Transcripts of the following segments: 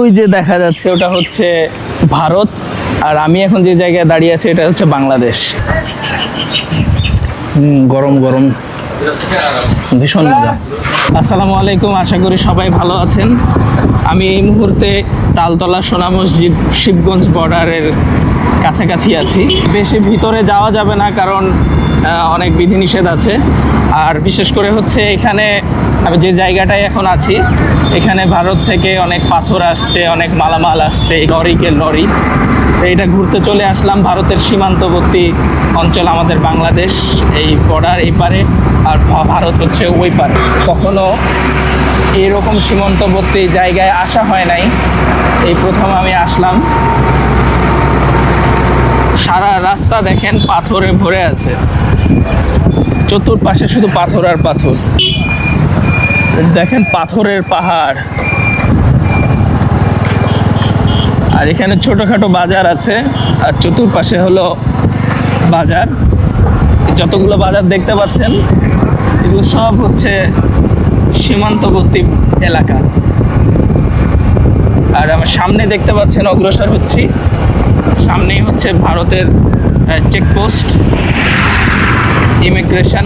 ওই যে দেখা যাচ্ছে, ওটা হচ্ছে ভারত। আর আমি এখন যে জায়গায় দাঁড়িয়ে আছি, এটা হচ্ছে বাংলাদেশ। গরম গরম। ভীষণ মজা। আসসালামু আলাইকুম, আশা করি সবাই ভালো আছেন। আমি এই মুহূর্তে তালতলা সোনা মসজিদ, শিবগঞ্জ বর্ডারের কাছাকাছি আছি। বেশি ভিতরে যাওয়া যাবে না, কারণ অনেক বিধিনিষেধ আছে। আর বিশেষ করে হচ্ছে এখানে আমি যে জায়গাটায় এখন আছি, এখানে ভারত থেকে অনেক পাথর আসছে, অনেক মালামাল আসছে লরিকে লরি। তো এটা ঘুরতে চলে আসলাম ভারতের সীমান্তবর্তী অঞ্চল আমাদের বাংলাদেশ, এই বর্ডার এই পারে, আর ভারত হচ্ছে ওই পারে। কখনো এরকম সীমান্তবর্তী জায়গায় আসা হয় নাই। এই প্রথম আমি আসলাম। সারা রাস্তা দেখেন পাথরে ভরে আছে। চতুর্পাশে শুধু পাথর আর পাথর। দেখেন পাথরের পাহাড়। আর এখানে ছোটখাটো বাজার আছে, আর চতুর্পাশে হলো বাজার। যতগুলো বাজার দেখতে পাচ্ছেন, এগুলো সব হচ্ছে সীমান্তবর্তী এলাকা। আর আমার সামনে দেখতে পাচ্ছেন অগ্রসর হচ্ছি। সামনেই হচ্ছে ভারতের চেকপোস্ট ইমিগ্রেশন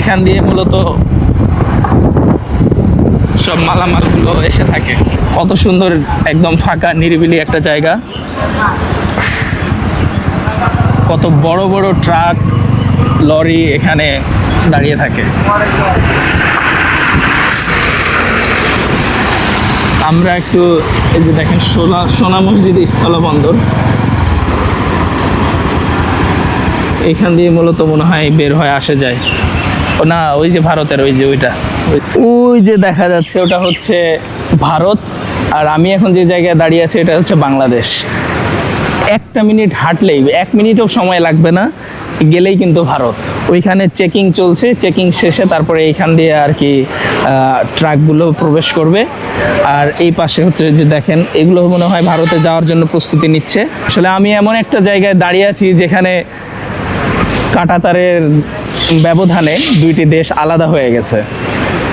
এখান দিয়ে মূলত সব মালামালগুলো এসে থাকে। কত সুন্দর, একদম ফাঁকা, নিরিবিলি একটা জায়গা। কত বড় বড় ট্রাক, লরি এখানে দাঁড়িয়ে থাকে। আমরা একটু এই যে দেখেন সোনা সোনা মসজিদ স্থলবন্দর এখান দিয়ে মূলত মনে হয় বের হয়ে আসে যায়। ও না, ওই যে ভারতের, ওই যে ওইটা। ওই যে দেখা যাচ্ছে, ওটা হচ্ছে ভারত। আর আমি এখন যে জায়গায় দাঁড়িয়ে আছি, এটা হচ্ছে বাংলাদেশ। একটা মিনিট হাঁটলেই, এক মিনিটও সময় লাগবে না, গেলেই কিন্তু ভারত। ওইখানে চেকিং চলছে চেকিং শেষে তারপরে এইখান দিয়ে আর কি ট্রাকগুলো প্রবেশ করবে। আর এই পাশে হচ্ছে যে দেখেন, এগুলো মনে হয় ভারতে যাওয়ার জন্য প্রস্তুতি নিচ্ছে। আসলে আমি এমন একটা জায়গায় দাঁড়িয়ে আছি যেখানে কাঁটাতারের ব্যবধানে দুইটি দেশ আলাদা হয়ে গেছে।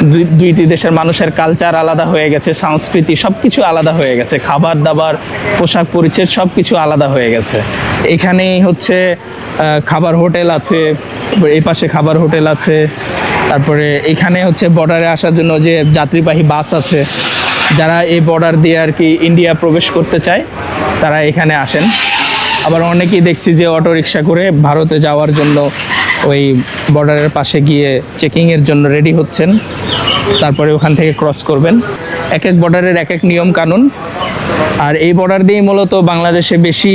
দুই- দুইটি দেশের মানুষের কালচার আলাদা হয়ে গেছে, সংস্কৃতি সব কিছু আলাদা হয়ে গেছে খাবার দাবার পোশাক পরিচ্ছদ সব কিছু আলাদা হয়ে গেছে। এখানেই হচ্ছে খাবার হোটেল আছে, এই পাশে খাবার হোটেল আছে তারপরে এখানে হচ্ছে বর্ডারে আসার জন্য যে যাত্রীবাহী বাস আছে, যারা এই বর্ডার দিয়ে আর কি ইন্ডিয়া প্রবেশ করতে চায়, তারা এখানে আসেন। আবার অনেকেই দেখছি যে অটো রিক্সা করে ভারতে যাওয়ার জন্য ওই বর্ডারের পাশে গিয়ে চেকিংয়ের জন্য রেডি হচ্ছেন। তারপরে ওখান থেকে ক্রস করবেন। এক এক বর্ডারের এক এক নিয়ম কানুন। আর এই বর্ডার দিয়েই মূলত বাংলাদেশে বেশি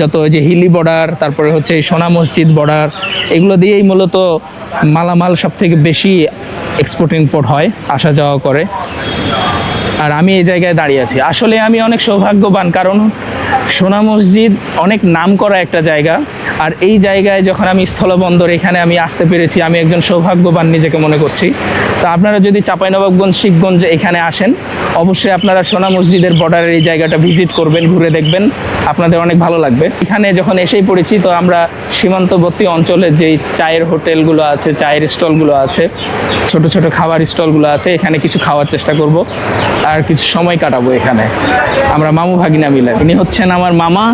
যত যে হিলি বর্ডার তারপরে হচ্ছে সোনা মসজিদ বর্ডার এগুলো দিয়েই মূলত মালামাল সব থেকে বেশি এক্সপোর্ট ইম্পোর্ট হয়, আসা যাওয়া করে। আর আমি এই জায়গায় দাঁড়িয়ে আছি। আসলে আমি অনেক সৌভাগ্যবান, কারণ সোনা মসজিদ অনেক নাম করা একটা জায়গা। আর এই জায়গায় যখন আমি স্থলবন্দর এখানে আমি আসতে পেরেছি, আমি একজন সৌভাগ্যবান নিজেকে মনে করছি। তো আপনারা যদি চাঁপাইনবাবগঞ্জ, শিখগঞ্জ এখানে আসেন, অবশ্যই আপনারা সোনা মসজিদের বর্ডারের এই জায়গাটা ভিজিট করবেন, ঘুরে দেখবেন। আপনাদের অনেক ভালো লাগবে। এখানে যখন এসেই পড়েছি, তো আমরা সীমান্তবর্তী অঞ্চলের যেই চায়ের হোটেলগুলো আছে, চায়ের স্টলগুলো আছে, ছোট ছোট খাবার স্টলগুলো আছে, এখানে কিছু খাওয়ার চেষ্টা করব। আর কিছু সময় কাটাবো এখানে। আমরা মামু ভাগিনা মিলে। ইনি হচ্ছেন আমার মামা।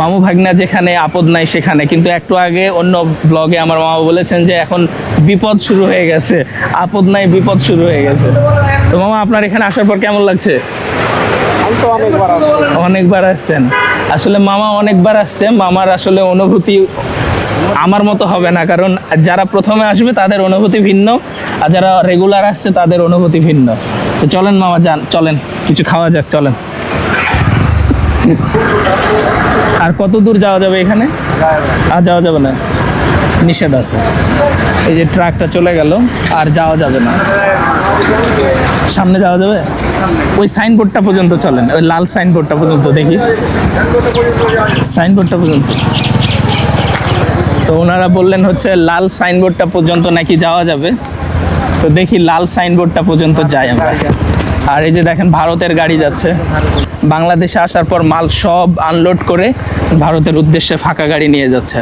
মামু ভাগনা যেখানে আপদ নাই সেখানে। কিন্তু একটু আগে অন্য ব্লগে আমার মামা বলেছেন যে এখন বিপদ শুরু হয়ে গেছে। আপদ নাই বিপদ শুরু হয়ে গেছে। তো মামা আপনার এখানে আসার পর কেমন লাগছে? অনেকবার আসছেন। আসলে মামা অনেকবার আসছে। মামার আসলে অনুভূতি আমার মতো হবে না কারণ যারা প্রথমে আসবে তাদের অনুভূতি ভিন্ন আর যারা রেগুলার আসছে তাদের অনুভূতি ভিন্ন। তো চলেন মামা যান চলেন। কিছু খাওয়া যাক চলেন। আর কত দূর যাওয়া যাবে এখানে? আর যাওয়া যাবে না। নিষেধ আছে। এই যে ট্রাকটা চলে গেল, আর যাওয়া যাবে না। সামনে যাওয়া যাবে? ওই সাইনবোর্ডটা পর্যন্ত চলেন। ওই লাল সাইনবোর্ডটা পর্যন্ত দেখি। সাইনবোর্ডটা পর্যন্ত। তো ওনারা বললেন হচ্ছে, লাল সাইনবোর্ডটা পর্যন্ত নাকি যাওয়া যাবে? তো দেখি লাল সাইনবোর্ডটা পর্যন্ত যাই আমরা। আর এই যে দেখেন ভারতের গাড়ি যাচ্ছে। বাংলাদেশে আসার পর মাল সব আনলোড করে ভারতের উদ্দেশ্যে ফাঁকা গাড়ি নিয়ে যাচ্ছে।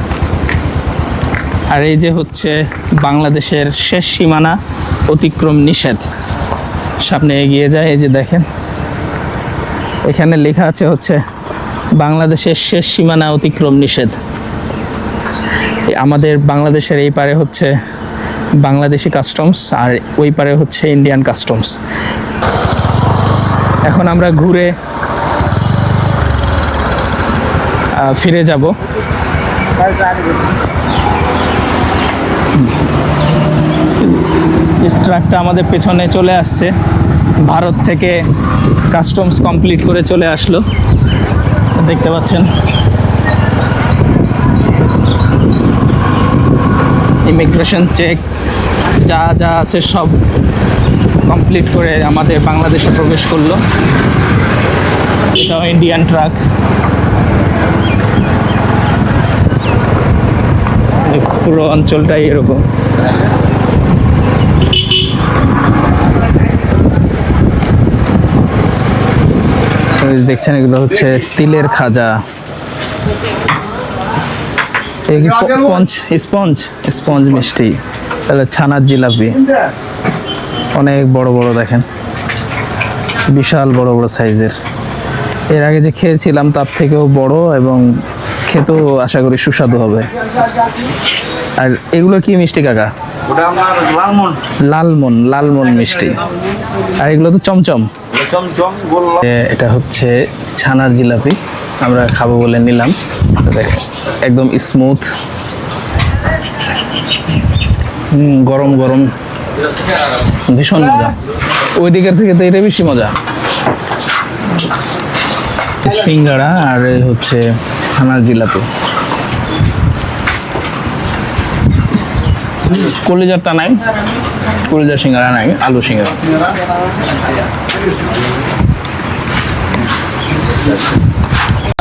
আর এই যে হচ্ছে বাংলাদেশের শেষ সীমানা অতিক্রম নিষেধ। সামনে এগিয়ে যায়, এই যে দেখেন। এখানে লেখা আছে হচ্ছে, বাংলাদেশের শেষ সীমানা অতিক্রম নিষেধ। আমাদের বাংলাদেশের এই পারে হচ্ছে বাংলাদেশি কাস্টমস আর ওই পারে হচ্ছে ইন্ডিয়ান কাস্টমস এখন আমরা ঘুরে ফিরে যাব। ট্রাকটা আমাদের পেছনে চলে আসছে। ভারত থেকে কাস্টমস কমপ্লিট করে চলে আসলো। দেখতে পাচ্ছেন। ইমিগ্রেশন চেক, যা যা আছে সব কমপ্লিট করে আমাদের বাংলাদেশে প্রবেশ করল। এটাও ইন্ডিয়ান ট্রাক পুরো অঞ্চলটাই এরকম। দেখছেন, এগুলো হচ্ছে তিলের খাজা। কি স্পঞ্জ স্পঞ্জ মিষ্টি। তাহলে ছানার জিলাপি। অনেক বড় বড় দেখেন। বিশাল বড় বড় সাইজের। এর আগে যে খেয়েছিলাম তার থেকেও বড় এবং খেতেও আশা করি সুস্বাদু হবে। আর এগুলো কি মিষ্টি কাকা? ওটা আমার লালমন লালমন লালমন মিষ্টি। আর এগুলো তো চমচম। চমচম এটা হচ্ছে ছানার জিলাপি। আমরা খাব বলে নিলাম। দেখেন একদম স্মুথ গরম গরম। ভীষণ মজা। ওই দিকের থেকে তো এটা বেশি মজা। সিঙ্গাড়া আর হচ্ছে ছানার জিলাপি। কলিজারটা নাই, কলিজার সিঙ্গারা নাই, আলু সিঙ্গারা।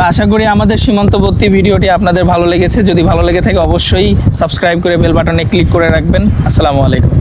আশা করি আমাদের সীমান্তবর্তী ভিডিওটি আপনাদের ভালো লেগেছে। যদি ভালো লেগে থাকে অবশ্যই সাবস্ক্রাইব করে বেল বাটনে ক্লিক করে রাখবেন। আসসালামু আলাইকুম।